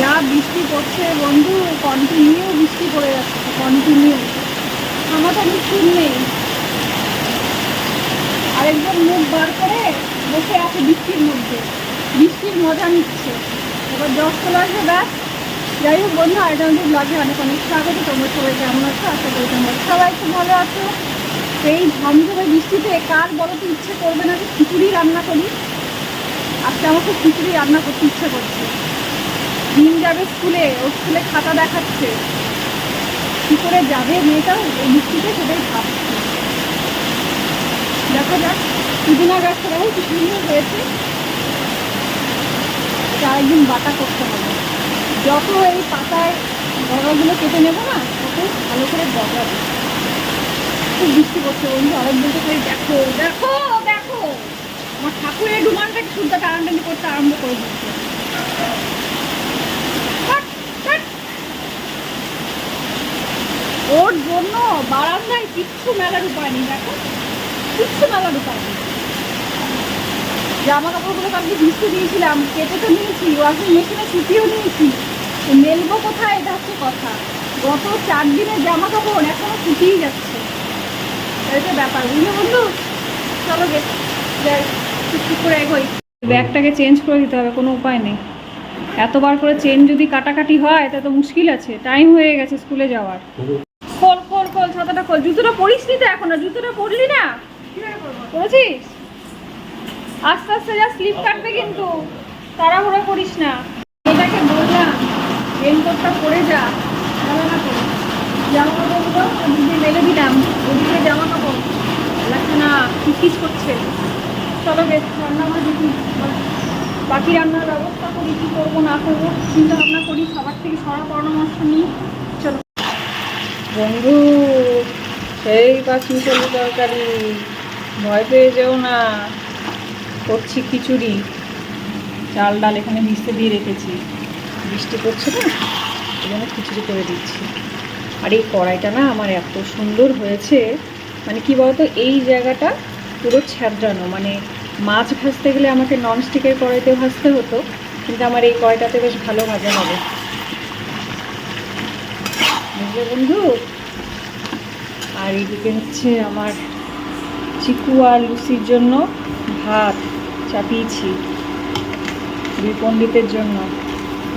যা বৃষ্টি পড়ছে বন্ধু কন্টিনিউ বৃষ্টি পড়ে যাচ্ছে কন্টিনিউ আমাদের স্কুল নেই। আরেকজন মুখ বার করে বসে আছে বৃষ্টির মধ্যে। বৃষ্টির মজা নিচ্ছে। এবার জশ চলে আসবে, ব্যাস। যাই হোক বন্ধু আরেকটা ব্লগে অনেক অনেক স্বাগত। তোমরা সবাই কেমন আছো? আশা করি তোমরা সবাই খুব ভালো আছো। এই ঝমঝমে বৃষ্টিতে কার বড় তো ইচ্ছে করবে না যে খিচুড়ি রান্না করি? আজকে আমার খুব খিচুড়ি রান্না করতে ইচ্ছে করছে। দিন যাবে স্কুলে, ও স্কুলে খাতা দেখাচ্ছে। কী করে যাবে মেয়েটা? এই বৃষ্টিতে সেটাই ভাবছে। দেখা যাক পুদিনা গাছটা দেখো কি সুন্দর হয়েছে একদিন বাটা করতে হবে। যত এই পাতায় বড়গুলো কেটে নেব না, তত ভালো করে বদলাবে খুব বৃষ্টি করছে বন্ধু, আরেক বলতে পারি দেখো দেখো দেখো। আমার ঠাকুরের ডুমানটাকে শুনতে টানাটানি করতে আরম্ভ করে দিচ্ছে ওর জন্য বারান্দায় কিচ্ছু মেলার উপায় নেই, দেখো। কিচ্ছু মেলার উপায় নেই। জামা কাপড়গুলো কালকে ভিজতে দিয়েছিলাম, কেটে তো নিয়েছি, ওয়াশিং মেশিনে শুকিয়েও নিয়েছি। মেলবো কোথায়? এটা হচ্ছে কথা। গত চার দিনের জামা কাপড় এখনও শুকিয়েই যাচ্ছে। এটা ব্যাপার, বুঝলে বন্ধু? চলো গে ঠিক করে এগোই। ব্যাগটাকে চেঞ্জ করে দিতে হবে, কোনো উপায় নেই। এতবার করে চেন যদি কাটাকাটি হয় তা তো মুশকিল আছে। টাইম হয়ে গেছে স্কুলে যাওয়ার। খোল, ছাতাটা খোল। জুতোটা পরিস নি তো এখনও, জুতোটা পরলি না? পরেছিস? আস্তে আস্তে যা স্লিপ কাটবে কিন্তু। তাড়াহুড়ো করিস না। এটাকে বললাম রেনকোটটা পরে যা। না করে। জামা কাপড়গুলো ওদিকে মেলে দিলাম। ওদিকে জামা কাপড়। লাগছে না কিস করছে। চলো বেশ, রান্না আমরা দেখি। বাকি রান্নার ব্যবস্থা করি, কী করব, না করব চিন্তা ভাবনা করি। সবার থেকে সরা পরামর্শ নিই। বন্ধু, সেই পাঁচমিশালি তরকারি ভয় পেয়ে যেও না। করছি খিচুড়ি। চাল, ডাল এখানে ভিজতে দিয়ে রেখেছি। বৃষ্টি পড়ছে না? এই জন্য খিচুড়ি করে দিচ্ছি। আর, এই কড়াইটা না আমার এত সুন্দর হয়েছে। মানে কি বলতো, এই জায়গাটা পুরো ছ্যাদ্রানো মানে মাছ ভাজতে গেলে আমাকে ননস্টিকের কড়াইতে ভাজতে হতো, কিন্তু আমার এই কড়াইটাতে বেশ ভালো ভাজা হবে বুঝলে বন্ধু। আর এদিকে হচ্ছে আমার চিকু আর লুচির জন্য ভাত চাপিয়েছি, দুই পণ্ডিতের জন্য।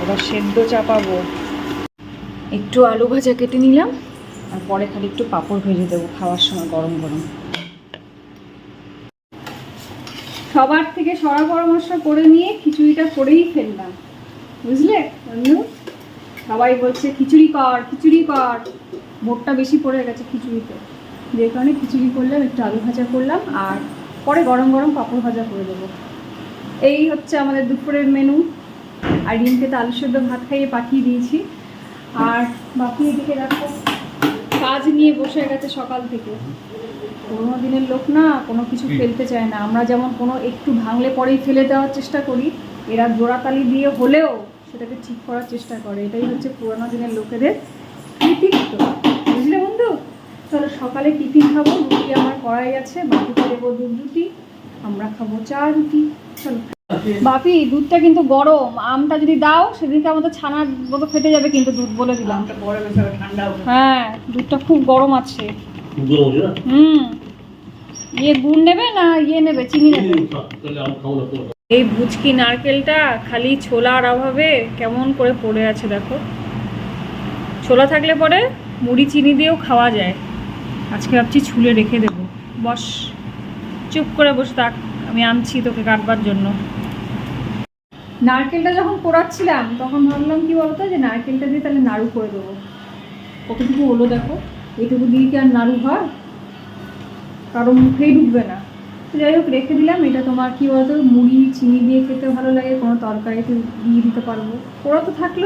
এবার সেদ্ধ চাপাবো। একটু আলু ভাজা কেটে নিলাম, আর পরে খালি একটু পাঁপড় ভেজে দেবো খাওয়ার সময় গরম গরম। সবার থেকে সরা পরামর্শ করে নিয়ে খিচুড়িটা করেই ফেললাম। বুঝলে বন্ধু? সবাই বলছে খিচুড়ি কর খিচুড়ি কর। ভোটটা বেশি পড়ে গেছে খিচুড়িতে। যে কারণে খিচুড়ি করলাম একটু আলু ভাজা করলাম আর পরে গরম গরম পাঁপড় ভাজা করে দেবো। এই হচ্ছে আমাদের দুপুরের মেনু আর রিমকে তো আলু সেদ্ধ ভাত খাইয়ে পাঠিয়ে দিয়েছি। আর বাকি এদিকে দেখো কাজ নিয়ে বসে গেছে সকাল থেকে। পুরোনো দিনের লোক না কোনো কিছু ফেলতে চায় না। আমরা যেমন কোনো একটু ভাঙলে পরেই ফেলে দেওয়ার চেষ্টা করি এরা জোড়াতালি দিয়ে হলেও সেটাকে ঠিক করার চেষ্টা করে। এটাই হচ্ছে পুরোনো দিনের লোকেদের কৃতিত্ব বুঝলে বন্ধু? চলো সকালে টিফিন খাব রুটি আমার কড়াই আছে বাপিকে দেবো দুধ রুটি আমরা খাব চা রুটি। চলো। বাপি দুধটা কিন্তু গরম। আমটা যদি দাও সেদিনকে আমাদের ছানার মতো ফেটে যাবে কিন্তু দুধ বলে দিলাম। হ্যাঁ দুধটা খুব গরম আছে। হুম। ইয়ে গুড় নেবে না ইয়ে নেবে? চিনি নেবে? এই ভুচকি নারকেলটা খালি ছোলার অভাবে কেমন করে পড়ে আছে দেখো। ছোলা থাকলে পরে মুড়ি, চিনি দিয়েও খাওয়া যায়। আজকে ভাবছি ছুলে রেখে দেবো। বস, চুপ করে বসে থাক, আমি আনছি তোকে কাটবার জন্য। নারকেলটা যখন পোড়াচ্ছিলাম, তখন ভাবলাম কি বলতো যে নারকেলটা দিয়ে তাহলে নাড়ু করে দেবো। কতটুকু হলো দেখো, এইটুকু দিয়ে কি আর নাড়ু হয়? কারও মুখেই ঢুকবে না। যাই হোক রেখে দিলাম। এটা তোমার কি বলতো মুড়ি চিনি দিয়ে খেতে ভালো লাগে কোনো তরকারিতে দিয়ে দিতে পারব। পোড়া তো থাকল।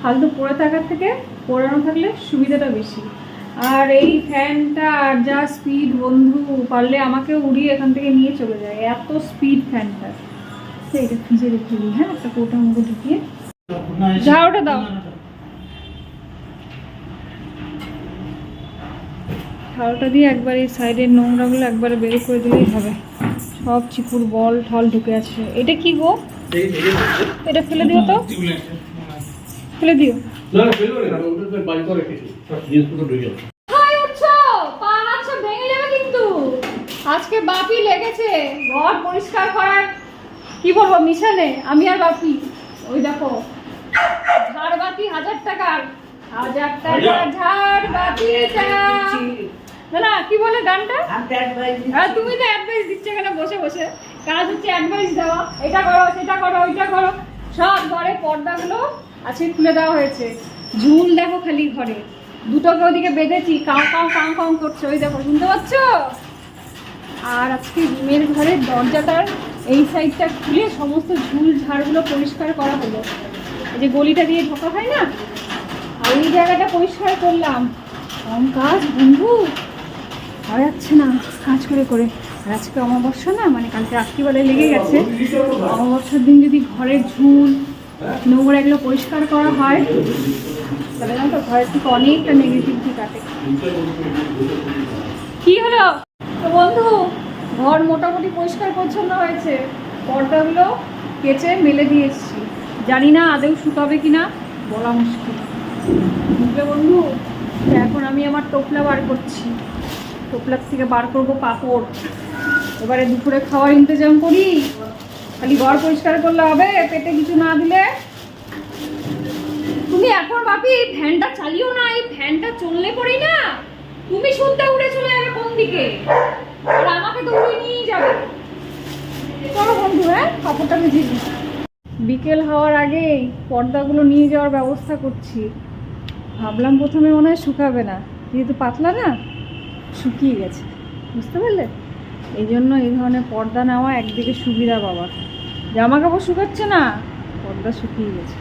ফালতু পড়ে থাকার থেকে পোড়ানো থাকলে সুবিধাটা বেশি। আর এই ফ্যানটা আর যা স্পিড বন্ধু পারলে আমাকে উড়িয়ে এখান থেকে নিয়ে চলে যায়। এত স্পিড ফ্যানটা। এটা ফ্রিজে রেখে দিই হ্যাঁ? একটা কোটার মধ্যে ঢুকিয়ে। ঝাড়ুটা দাও। ঝাড়ুটা দিয়ে একবার এই সাইডের নোংরাগুলো একবারে বের করে দিলেই হবে। সব চিকুর বল ঠল ঢুকে আছে। এটা কি গো। এটা ফেলে দিও তো। ফেলে দিও। আজকে বাপি লেগেছে। ঘর পরিষ্কার করার কি বলব মিশনে আমি আর বাপি। ওই দেখো। ঝাড় বাতি হাজার টাকার হাজার? টাকা হাজার? না কি বলে গানটা? হ্যাঁ তুমি তো অ্যাডভাইস দিচ্ছ এখানে বসে বসে। কাজ হচ্ছে অ্যাডভাইস দেওয়া। এটা করো সেটা করো ওইটা করো। সব ঘরে পর্দাগুলো আজকে খুলে দেওয়া হয়েছে। ঝুল দেখো খালি ঘরে। দুটোকে ওদিকে বেঁধেছি কাউ কাউ কাউ কাউ করছে। ওই দেখো শুনতে পাচ্ছ? আর আজকে রুমের ঘরের দরজাটার এই সাইডটা খুলে সমস্ত ঝুল ঝাড়গুলো পরিষ্কার করা হলো। এই যে গলিটা দিয়ে ঢোকা হয় না? আর এই জায়গাটা পরিষ্কার করলাম। কম কাজ বন্ধু। হওয়া যাচ্ছে না, কাজ করে করে। আর আজকে অমাবস্যা না মানে কালকে রাত্রিবেলায় লেগে গেছে। অমাবস্যার দিন যদি ঘরের ঝুল, নোংরা এগুলো পরিষ্কার করা হয়, তাহলে জানো তো ঘরের থেকে অনেকটা নেগেটিভ নেগেটিভিটি কাটে কি হলো? তো বন্ধু, ঘর মোটামুটি পরিষ্কার পরিচ্ছন্ন হয়েছে। পর্দাগুলো কেচে মেলে দিয়ে এসেছি। জানি না আদেও শুকাবে কিনা, বলা মুশকিল। বুঝলে বন্ধু? এখন আমি আমার টোপলা বার করছি। টোপলার থেকে বার করব পাঁপড়। এবারে দুপুরে খাওয়ার ইন্তজাম করি। খালি ঘর পরিষ্কার করলে হবে, পেটে কিছু না দিলে। তুমি এখন বাপি, এই ফ্যানটা চালিও না, এই ফ্যানটা চললে পরেই না তুমি শুনতে উড়ে চলে যাবে কোন দিকে? আর আমাকে তো উড়ে নিয়ে যাবে। চলো বন্ধু হ্যাঁ কাপড়টা ভেজে দিই বিকেল হওয়ার আগেই পর্দাগুলো নিয়ে যাওয়ার ব্যবস্থা করছি। ভাবলাম প্রথমে মনে হয় শুকাবে না। যেহেতু পাতলা না শুকিয়ে গেছে। বুঝতে পারলে? এই জন্য এই ধরনের পর্দা নেওয়া একদিকে সুবিধা বাবার। জামা কাপড় শুকাচ্ছে না, পর্দা শুকিয়ে গেছে।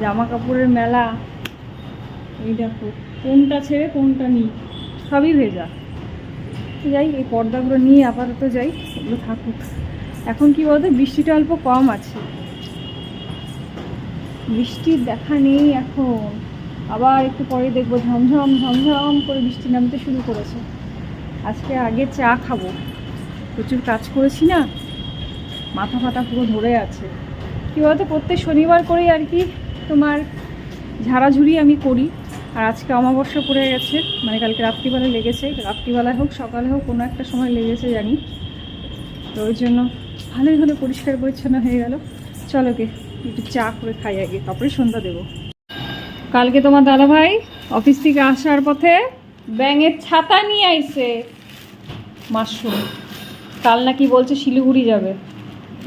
জামা কাপড়ের মেলা, এই দেখো, কোনটা ছেড়ে কোনটা নিই, সবই ভেজা। যাই, এই পর্দাগুলো নিয়ে আপাতত যাই, এগুলো থাকুক। এখন কি বলতো, বৃষ্টিটা অল্প কম আছে। বৃষ্টির দেখা নেই এখন। আবার একটু পরে দেখব ঝমঝম ঝমঝম করে বৃষ্টি নামতে শুরু করেছে। আজকে আগে চা খাব। প্রচুর কাজ করেছি না, মাথা ফাটা পুরো ধরে আছে। কী বলতো, প্রত্যেক শনিবার করেই আর কি তোমার ঝাড়াঝুড়ি আমি করি। আর আজকে অমাবস্যা পড়ে গেছে মানে কালকে রাত্রিবেলা লেগেছে। রাত্রিবেলায় হোক, সকালে হোক, কোনো একটা সময় লেগেছে জানি। তো ওই জন্য ভালোই ভালো পরিষ্কার পরিচ্ছন্ন হয়ে গেল। চলো গে, একটু চা করে খাই আগে, তারপরে সন্ধ্যা দেবো। কালকে তোমার দাদাভাই অফিস থেকে আসার পথে ব্যাঙের ছাতা নিয়ে আইছে। মাশরুম। কাল নাকি বলছে শিলিগুড়ি যাবে।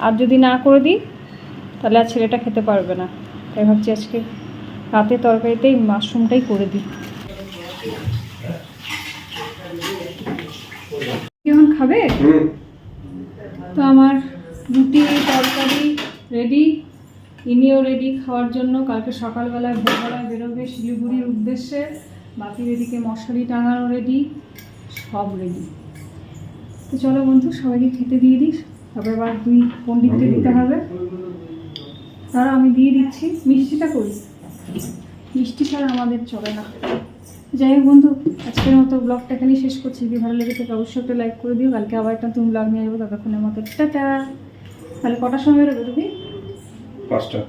আর যদি না করে দিই তাহলে আর ছেলেটা খেতে পারবে না। তাই ভাবছি আজকে রাতে তরকারিতেই মাশরুমটাই করে দিই। কেমন খাবে? তো আমার রুটি তরকারি রেডি। ইনিও রেডি খাওয়ার জন্য। কালকে সকালবেলায় ভোরবেলায় বেরোবে শিলিগুড়ির উদ্দেশ্যে। বাকির এদিকে মশারি টাঙানো রেডি সব রেডি। তো চলো বন্ধু সবাইকে খেতে দিয়ে দিস তারপর আবার দুই পণ্ডিতকে দিতে হবে। তারা আমি দিয়ে দিচ্ছি। মিষ্টিটা করি মিষ্টি ছাড়া আমাদের চলে না। যাই হোক বন্ধু আজকের মতো ব্লগটা এখানেই শেষ করছি। যদি ভালো লেগে থাকে অবশ্যই একটা লাইক করে দিও। কালকে আবার একটা তুমি ব্লগ নিয়ে যাব ততক্ষণের মতো টাটা। তাহলে কটার সময় বেরোবে তুমি? পাঁচটা